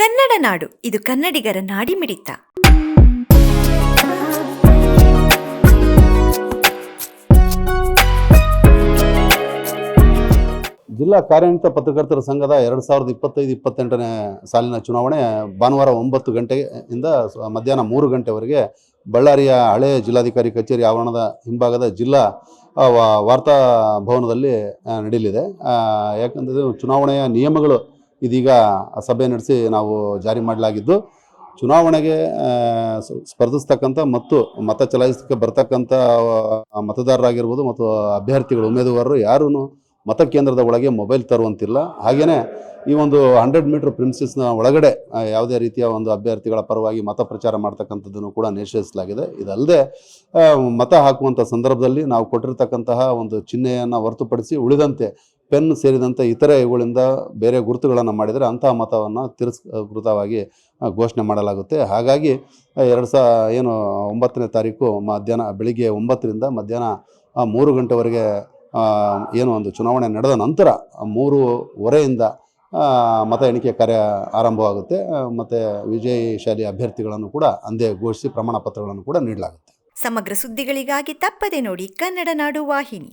ಕನ್ನಡ ನಾಡು, ಇದು ಕನ್ನಡಿಗರ ನಾಡಿಮಿಡಿತ ಜಿಲ್ಲಾ ಕಾರ್ಯನಿರತ ಪತ್ರಕರ್ತರ ಸಂಘದ ಎರಡು ಸಾವಿರದ ಇಪ್ಪತ್ತೈದು, ಇಪ್ಪತ್ತೆಂಟನೇ ಸಾಲಿನ ಚುನಾವಣೆ ಭಾನುವಾರ ಒಂಬತ್ತು ಗಂಟೆಯಿಂದ ಮಧ್ಯಾಹ್ನ ಮೂರು ಗಂಟೆವರೆಗೆ ಬಳ್ಳಾರಿಯ ಹಳೆಯ ಜಿಲ್ಲಾಧಿಕಾರಿ ಕಚೇರಿ ಆವರಣದ ಹಿಂಭಾಗದ ಜಿಲ್ಲಾ ವಾರ್ತಾ ಭವನದಲ್ಲಿ ನಡೆಯಲಿದೆ. ಯಾಕಂದರೆ ಚುನಾವಣೆಯ ನಿಯಮಗಳು ಇದೀಗ ಸಭೆ ನಡೆಸಿ ನಾವು ಜಾರಿ ಮಾಡಲಾಗಿದ್ದು, ಚುನಾವಣೆಗೆ ಸ್ಪರ್ಧಿಸ್ತಕ್ಕಂಥ ಮತ್ತು ಮತ ಚಲಾಯಿಸಕ್ಕೆ ಬರ್ತಕ್ಕಂಥ ಮತದಾರರಾಗಿರ್ಬೋದು ಮತ್ತು ಅಭ್ಯರ್ಥಿಗಳು, ಉಮೇದುವಾರರು ಯಾರೂ ಮತಕೇಂದ್ರದ ಒಳಗೆ ಮೊಬೈಲ್ ತರುವಂತಿಲ್ಲ. ಹಾಗೆಯೇ ಈ ಒಂದು ಹಂಡ್ರೆಡ್ ಮೀಟರ್ ಪ್ರಿನ್ಸಿಸ್ನ ಒಳಗಡೆ ಯಾವುದೇ ರೀತಿಯ ಒಂದು ಅಭ್ಯರ್ಥಿಗಳ ಪರವಾಗಿ ಮತ ಪ್ರಚಾರ ಮಾಡ್ತಕ್ಕಂಥದ್ದನ್ನು ಕೂಡ ನಿಷೇಧಿಸಲಾಗಿದೆ. ಇದಲ್ಲದೆ ಮತ ಹಾಕುವಂಥ ಸಂದರ್ಭದಲ್ಲಿ ನಾವು ಕೊಟ್ಟಿರ್ತಕ್ಕಂತಹ ಒಂದು ಚಿಹ್ನೆಯನ್ನು ಹೊರತುಪಡಿಸಿ ಉಳಿದಂತೆ ಪೆನ್ ಸೇರಿದಂಥ ಇತರೆ ಇವುಗಳಿಂದ ಬೇರೆ ಗುರುತುಗಳನ್ನು ಮಾಡಿದರೆ ಅಂತಹ ಮತವನ್ನು ತಿರಸ್ಕೃತವಾಗಿ ಘೋಷಣೆ ಮಾಡಲಾಗುತ್ತೆ. ಹಾಗಾಗಿ ಎರಡು ಸಾ, ಏನು, ಒಂಬತ್ತನೇ ತಾರೀಕು ಮಧ್ಯಾಹ್ನ, ಬೆಳಿಗ್ಗೆ ಒಂಬತ್ತರಿಂದ ಮಧ್ಯಾಹ್ನ ಮೂರು ಗಂಟೆವರೆಗೆ ಏನು ಒಂದು ಚುನಾವಣೆ ನಡೆದ ನಂತರ ಮೂರುವರೆಯಿಂದ ಮತ ಎಣಿಕೆ ಕಾರ್ಯ ಆರಂಭವಾಗುತ್ತೆ. ಮತ್ತು ವಿಜಯಶಾಲಿ ಅಭ್ಯರ್ಥಿಗಳನ್ನು ಕೂಡ ಅಂದೇ ಘೋಷಿಸಿ ಪ್ರಮಾಣ ಪತ್ರಗಳನ್ನು ಕೂಡ ನೀಡಲಾಗುತ್ತೆ. ಸಮಗ್ರ ಸುದ್ದಿಗಳಿಗಾಗಿ ತಪ್ಪದೆ ನೋಡಿ ಕನ್ನಡ ನಾಡು ವಾಹಿನಿ.